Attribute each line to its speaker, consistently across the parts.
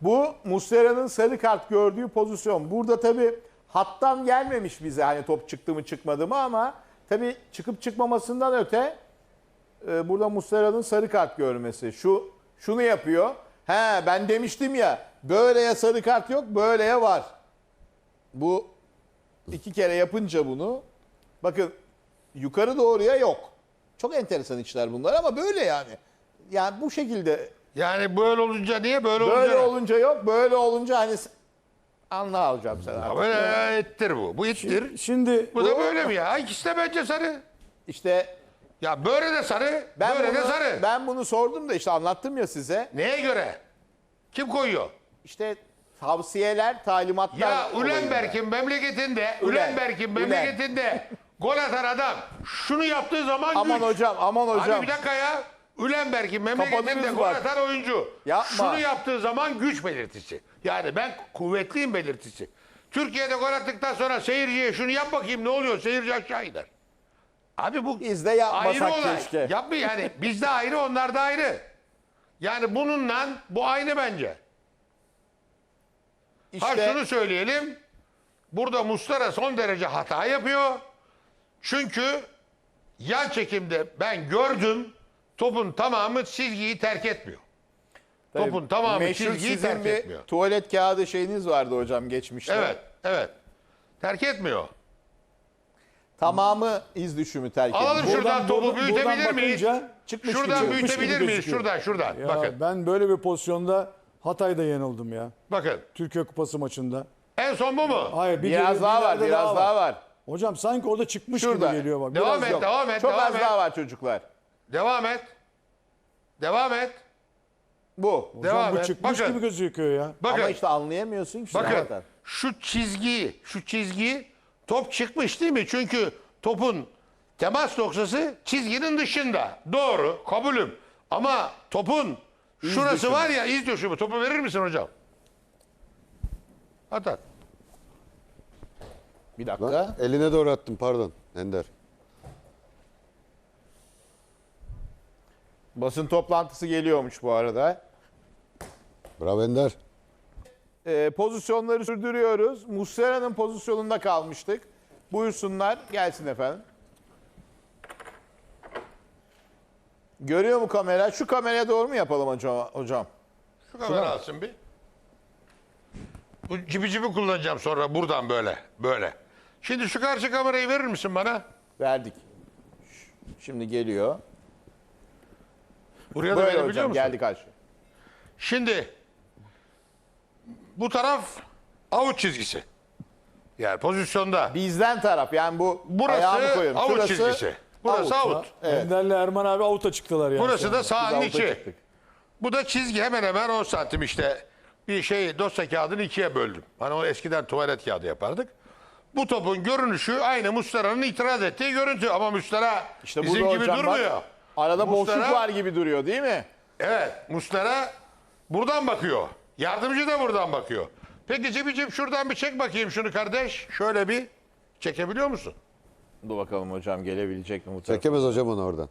Speaker 1: Bu Muslera'nın sarı kart gördüğü pozisyon. Burada tabii hattan gelmemiş bize hani top çıktı mı çıkmadı mı ama tabii çıkıp çıkmamasından öte e, burada Muslera'nın sarı kart görmesi. Şu şunu yapıyor. He ben demiştim ya böyleye sarı kart yok böyleye var. Bu iki kere yapınca bunu bakın yukarı doğruya yok. Çok enteresan işler bunlar ama böyle yani. Yani bu şekilde
Speaker 2: Yani böyle olunca niye böyle,
Speaker 1: Böyle
Speaker 2: olunca?
Speaker 1: olunca yok, böyle olunca hani s- anla alacağım sen artık.
Speaker 2: böyle ettir bu. Bu ittir.
Speaker 3: Şimdi
Speaker 2: Bu da böyle mi ya? İkisi de bence sarı.
Speaker 1: İşte
Speaker 2: Ya böyle de sarı,
Speaker 1: ben
Speaker 2: böyle
Speaker 1: bunu,
Speaker 2: de sarı.
Speaker 1: ben bunu sordum da işte anlattım ya size.
Speaker 2: Neye göre? Kim koyuyor?
Speaker 1: İşte tavsiyeler, talimatlar.
Speaker 2: Ya
Speaker 1: olayı
Speaker 2: Ulenberg'in memleketinde,
Speaker 1: Ulen,
Speaker 2: Ulenberg'in
Speaker 1: Ulen.
Speaker 2: memleketinde gol atan adam şunu yaptığı zaman
Speaker 1: Aman
Speaker 2: güç.
Speaker 1: hocam, aman hocam.
Speaker 2: Abi bir dakika ya.
Speaker 1: Kapadınız
Speaker 2: gol
Speaker 1: bak.
Speaker 2: atan oyuncu.
Speaker 1: Yapma.
Speaker 2: Şunu yaptığı zaman güç belirtisi. Yani ben kuvvetliyim belirtisi. Türkiye'de gol attıktan sonra seyirciye şunu yap bakayım ne oluyor? Seyirci aşağı iner. Abi bu
Speaker 1: Biz de yapmasak
Speaker 2: ayrı olay.
Speaker 1: keşke.
Speaker 2: Yapma yani bizde ayrı onlar da ayrı. Yani bununla bu aynı bence. Ha şunu söyleyelim. Burada Mustara son derece hata yapıyor. Çünkü yan çekimde ben gördüm topun tamamı çizgiyi terk etmiyor.
Speaker 1: tabii,
Speaker 2: topun tamamı
Speaker 1: meşhur
Speaker 2: çizgiyi
Speaker 1: sizin
Speaker 2: terk
Speaker 1: bir
Speaker 2: etmiyor.
Speaker 1: tuvalet kağıdı şeyiniz vardı hocam geçmişte.
Speaker 2: Evet, evet. Terk etmiyor.
Speaker 1: Tamamı iz düşümü terk ediyor.
Speaker 2: Alalım şuradan topu
Speaker 3: buradan-
Speaker 2: büyütebilir miyiz?
Speaker 3: bakınca
Speaker 1: çıkmış
Speaker 2: Şuradan
Speaker 1: gibi.
Speaker 3: çıkmış
Speaker 2: büyütebilir miyiz?
Speaker 3: gözüküyor.
Speaker 2: Şuradan, şuradan.
Speaker 3: ya
Speaker 2: Bakın,
Speaker 3: ben böyle bir pozisyonda Hatay'da yenildim ya.
Speaker 2: bakın.
Speaker 3: Türkiye Kupası maçında.
Speaker 2: En son bu mu?
Speaker 3: Hayır bir
Speaker 1: Biraz
Speaker 3: geri-
Speaker 1: daha var, biraz daha var.
Speaker 3: Hocam sanki orada çıkmış
Speaker 1: Şurada.
Speaker 3: gibi geliyor bak.
Speaker 2: Devam
Speaker 3: Biraz
Speaker 2: et,
Speaker 3: yok.
Speaker 2: devam et,
Speaker 1: Çok
Speaker 2: devam
Speaker 1: az
Speaker 2: et.
Speaker 1: daha var çocuklar.
Speaker 2: Devam et. Devam et.
Speaker 1: Bu.
Speaker 3: Hocam
Speaker 2: Devam
Speaker 3: bu
Speaker 2: et.
Speaker 3: çıkmış
Speaker 2: Bakın.
Speaker 3: gibi gözüküyor ya.
Speaker 2: Bakın.
Speaker 1: Ama işte anlayamıyorsun ki.
Speaker 2: Bakın
Speaker 1: zaten.
Speaker 2: şu çizgi, şu çizgi top çıkmış değil mi? Çünkü topun temas noktası çizginin dışında. Doğru, kabulüm. Ama topun şurası
Speaker 1: düşümü.
Speaker 2: var ya iz düşümü. Topu verir misin hocam? At at.
Speaker 1: Bir dakika.
Speaker 4: Eline doğru attım pardon Ender.
Speaker 1: Basın toplantısı geliyormuş bu arada.
Speaker 4: Bravo Ender.
Speaker 1: Ee, pozisyonları sürdürüyoruz. Muslera'nın pozisyonunda kalmıştık. Buyursunlar. Gelsin efendim. Görüyor mu kamera? Şu kameraya doğru mu yapalım hocam? hocam?
Speaker 2: Şu kamera alsın bir. Bu cibi cibi kullanacağım sonra buradan böyle. Böyle. Şimdi şu karşı kamerayı verir misin bana?
Speaker 1: Verdik. Ş- Şimdi geliyor.
Speaker 2: Buraya da
Speaker 1: Böyle
Speaker 2: verebiliyor
Speaker 1: hocam
Speaker 2: musun?
Speaker 1: geldi karşı.
Speaker 2: Şimdi bu taraf avuç çizgisi. Yani pozisyonda.
Speaker 1: Bizden taraf yani bu ayağımı
Speaker 2: Burası
Speaker 1: koyuyorum.
Speaker 2: avuç
Speaker 1: Şurası
Speaker 2: çizgisi. Burası
Speaker 1: out.
Speaker 2: avuç.
Speaker 1: Evet.
Speaker 3: Ender'le Erman abi avuta çıktılar yani.
Speaker 2: Burası da
Speaker 1: Biz
Speaker 2: sahanın
Speaker 1: avuta
Speaker 2: içi.
Speaker 1: çıktık.
Speaker 2: Bu da çizgi hemen hemen 10 santim işte. Bir şey dosya kağıdını ikiye böldüm. Hani o eskiden tuvalet kağıdı yapardık. Bu topun görünüşü aynı Muslera'nın itiraz ettiği görüntü. Ama Muslera
Speaker 1: İşte
Speaker 2: bizim
Speaker 1: burada
Speaker 2: gibi
Speaker 1: hocam
Speaker 2: durmuyor.
Speaker 1: Arada boşluk
Speaker 2: Muslera-
Speaker 1: var gibi duruyor değil mi?
Speaker 2: Evet, Muslera buradan bakıyor. Yardımcı da buradan bakıyor. Peki Cibicim şuradan bir çek bakayım şunu kardeş. Şöyle bir çekebiliyor musun?
Speaker 1: Dur bakalım hocam gelebilecek mi bu tarafa?
Speaker 4: Çekemez hocam onu oradan.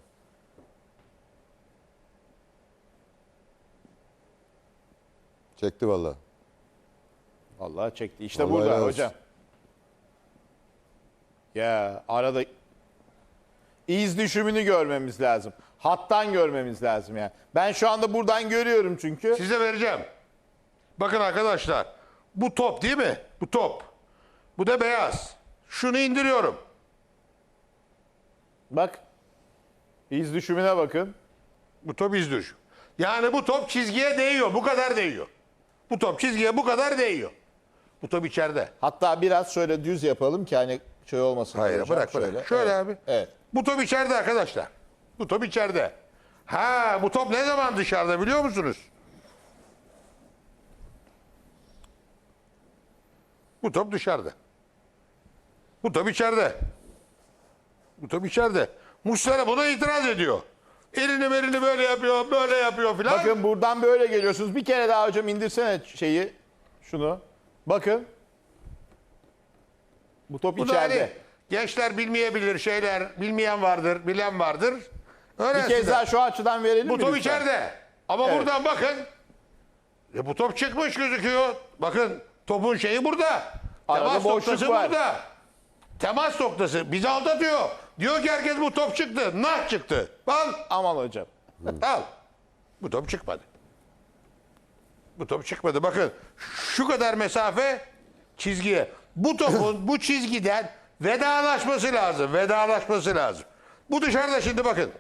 Speaker 4: Çekti valla.
Speaker 1: Vallahi çekti. İşte
Speaker 4: Vallahi
Speaker 1: burada
Speaker 4: olsun.
Speaker 1: hocam. Ya arada iz düşümünü görmemiz lazım. Hattan görmemiz lazım yani. Ben şu anda buradan görüyorum çünkü.
Speaker 2: Size vereceğim. Bakın arkadaşlar. Bu top değil mi? Bu top. Bu da beyaz. Şunu indiriyorum.
Speaker 1: Bak. İz düşümüne bakın.
Speaker 2: Bu top iz düş. Yani bu top çizgiye değiyor. Bu kadar değiyor. Bu top çizgiye bu kadar değiyor. Bu top içeride.
Speaker 1: Hatta biraz şöyle düz yapalım ki hani şey olmasın.
Speaker 2: Hayır
Speaker 1: hocam.
Speaker 2: bırak bırak. Şöyle,
Speaker 1: Evet.
Speaker 2: abi.
Speaker 1: Evet.
Speaker 2: Bu top içeride arkadaşlar. Bu top içeride. Ha bu top ne zaman dışarıda biliyor musunuz? Bu top dışarıda. Bu top içeride. Bu top içeride. Muslera buna itiraz ediyor. Elini elini böyle yapıyor, böyle yapıyor filan.
Speaker 1: Bakın buradan böyle geliyorsunuz. Bir kere daha hocam indirsene şeyi. Şunu. Bakın. Bu top
Speaker 2: Bu
Speaker 1: içeride.
Speaker 2: Gençler bilmeyebilir şeyler, bilmeyen vardır, bilen vardır.
Speaker 1: Bir
Speaker 2: Öğrensinler.
Speaker 1: kez daha şu açıdan verelim
Speaker 2: Bu
Speaker 1: mi
Speaker 2: top
Speaker 1: lütfen?
Speaker 2: içeride. Ama
Speaker 1: Evet.
Speaker 2: buradan bakın. E bu top çıkmış gözüküyor. Bakın topun şeyi burada.
Speaker 1: Arada
Speaker 2: Temas
Speaker 1: boşluk
Speaker 2: noktası
Speaker 1: var.
Speaker 2: burada. Temas noktası bizi aldatıyor. Diyor ki herkes bu top çıktı. Nah çıktı. Al.
Speaker 1: Aman hocam.
Speaker 2: Al. Bu top çıkmadı. Bu top çıkmadı. Bakın şu kadar mesafe çizgiye. Bu topun bu çizgiden vedalaşması lazım. Vedalaşması lazım. Bu dışarıda şimdi bakın.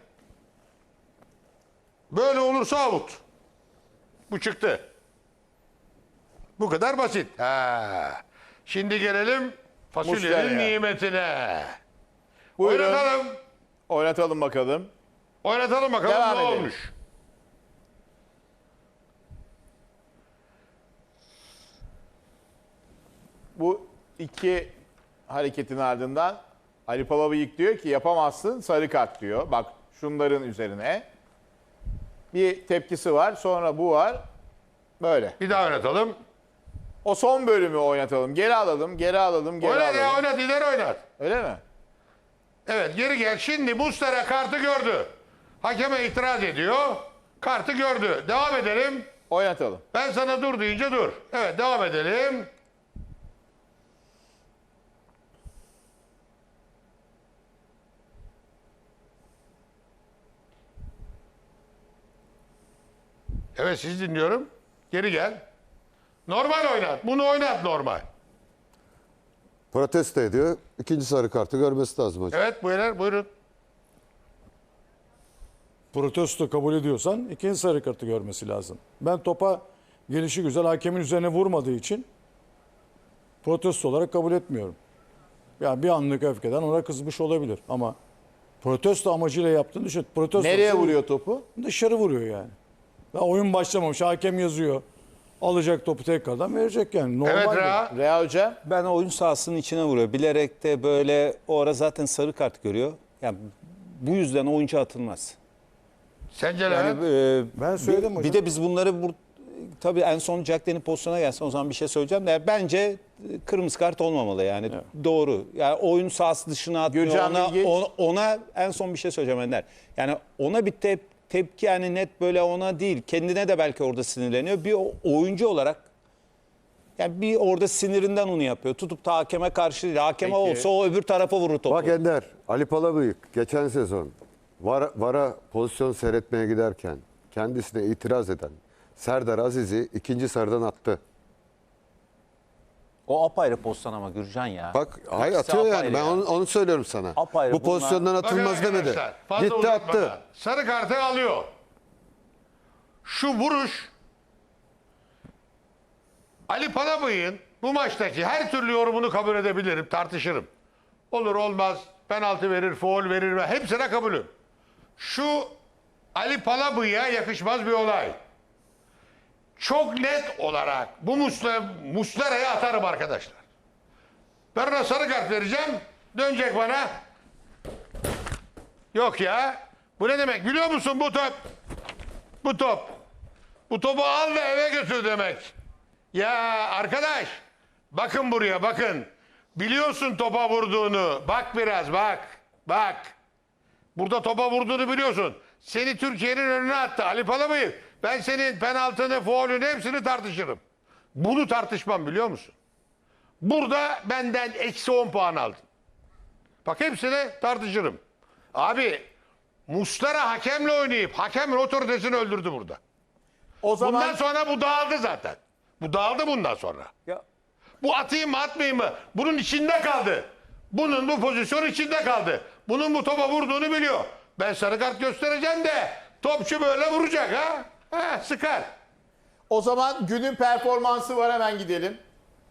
Speaker 2: Böyle olursa out. Bu çıktı. Bu kadar basit. Ha. Şimdi gelelim fasulyenin nimetine.
Speaker 1: Buyurun.
Speaker 2: Oynatalım.
Speaker 1: Oynatalım bakalım.
Speaker 2: Oynatalım bakalım
Speaker 1: Devam
Speaker 2: ne
Speaker 1: edelim.
Speaker 2: olmuş.
Speaker 1: Bu iki hareketin ardından Ali Palabıyık diyor ki yapamazsın sarı kart diyor. Bak şunların üzerine. Bir tepkisi var sonra bu var. Böyle.
Speaker 2: Bir daha oynatalım.
Speaker 1: O son bölümü oynatalım. Geri alalım, geri alalım, geri
Speaker 2: Oynat ya
Speaker 1: alalım.
Speaker 2: oynat ileri oynat.
Speaker 1: Öyle mi?
Speaker 2: Evet geri gel. Şimdi Mustera kartı gördü. Hakeme itiraz ediyor. Kartı gördü. Devam edelim.
Speaker 1: Oynatalım.
Speaker 2: Ben sana dur deyince dur. Evet devam edelim. Evet sizi dinliyorum. Geri gel. Normal oynat. Bunu oynat normal.
Speaker 4: Protesto ediyor. İkinci sarı kartı görmesi lazım hocam.
Speaker 2: Evet buyurun buyurun.
Speaker 3: Protesto kabul ediyorsan ikinci sarı kartı görmesi lazım. Ben topa gelişi güzel hakemin üzerine vurmadığı için protesto olarak kabul etmiyorum. Yani bir anlık öfkeden ona kızmış olabilir ama protesto amacıyla yaptığını düşün. Protesto
Speaker 1: Nereye vuruyor topu?
Speaker 3: Dışarı vuruyor yani. Daha oyun başlamamış. Hakem yazıyor. Alacak topu tekrardan verecek yani. Normal.
Speaker 2: Evet
Speaker 3: bu.
Speaker 2: Reha.
Speaker 1: Rea Hoca.
Speaker 5: Ben oyun sahasının içine vuruyor. Bilerek de böyle o ara zaten sarı kart görüyor. Yani bu yüzden oyuncu atılmaz.
Speaker 2: Sence
Speaker 5: Yani
Speaker 2: Levent?
Speaker 5: e,
Speaker 3: Ben söyledim
Speaker 5: bir,
Speaker 3: hocam.
Speaker 5: bir de biz bunları bur tabii en son Jack Den'in pozisyona gelsin o zaman bir şey söyleyeceğim de bence e, kırmızı kart olmamalı yani doğru. Yani oyun sahası dışına atmıyor.
Speaker 1: Gürcan
Speaker 5: ona,
Speaker 1: Bilgiç.
Speaker 5: ona, ona en son bir şey söyleyeceğim Ender. Yani ona bir tep, tepki yani net böyle ona değil. Kendine de belki orada sinirleniyor. Bir oyuncu olarak yani bir orada sinirinden onu yapıyor. Tutup da hakeme karşı değil. Hakeme
Speaker 1: Peki.
Speaker 5: olsa o öbür tarafa vurur topu.
Speaker 4: Bak Ender, Ali Palabıyık geçen sezon VAR, VAR'a pozisyon seyretmeye giderken kendisine itiraz eden Serdar Aziz'i ikinci sarıdan attı.
Speaker 5: O apayrı pozisyon ama Gürcan ya.
Speaker 4: Bak hayır
Speaker 5: İkisi
Speaker 4: atıyor yani
Speaker 5: apayrı
Speaker 4: ben
Speaker 5: ya.
Speaker 4: onu, onu söylüyorum sana.
Speaker 5: Apayrı
Speaker 4: Bu pozisyondan
Speaker 5: bunlar.
Speaker 2: Bakın
Speaker 4: atılmaz demedi.
Speaker 2: arkadaşlar, fazla
Speaker 4: Gitti
Speaker 2: uzatmadan.
Speaker 4: attı.
Speaker 2: Sarı kartı alıyor. Şu vuruş Ali Palabıyık'ın bu maçtaki her türlü yorumunu kabul edebilirim, tartışırım. Olur olmaz, penaltı verir, foul verir ve hepsine kabulüm. Şu Ali Palabıyık'a yakışmaz bir olay. Çok net olarak bu Muslera, Muslera'ya atarım arkadaşlar. Ben ona sarı kart vereceğim. Dönecek bana. Yok ya. Bu ne demek biliyor musun bu top? Bu top. Bu topu al ve eve götür demek. Ya arkadaş bakın buraya bakın. Biliyorsun topa vurduğunu. Bak biraz bak. Bak. Burada topa vurduğunu biliyorsun. Seni Türkiye'nin önüne attı Ali Palabıyık. Ben senin penaltını, faulünü hepsini tartışırım. Bunu tartışmam biliyor musun? Burada benden eksi 10 puan aldın. Bak hepsini tartışırım. Abi Mustara hakemle oynayıp hakemin otoritesini öldürdü burada.
Speaker 1: O zaman
Speaker 2: Bundan sonra bu dağıldı zaten. Bu dağıldı bundan sonra.
Speaker 5: Ya,
Speaker 2: Bu atayım mı atmayayım mı? Bunun içinde kaldı. Bunun bu pozisyon içinde kaldı. Bunun bu topa vurduğunu biliyor. Ben sarı kart göstereceğim de topçu böyle vuracak ha. Ha sıkar.
Speaker 1: o zaman günün performansı var hemen gidelim.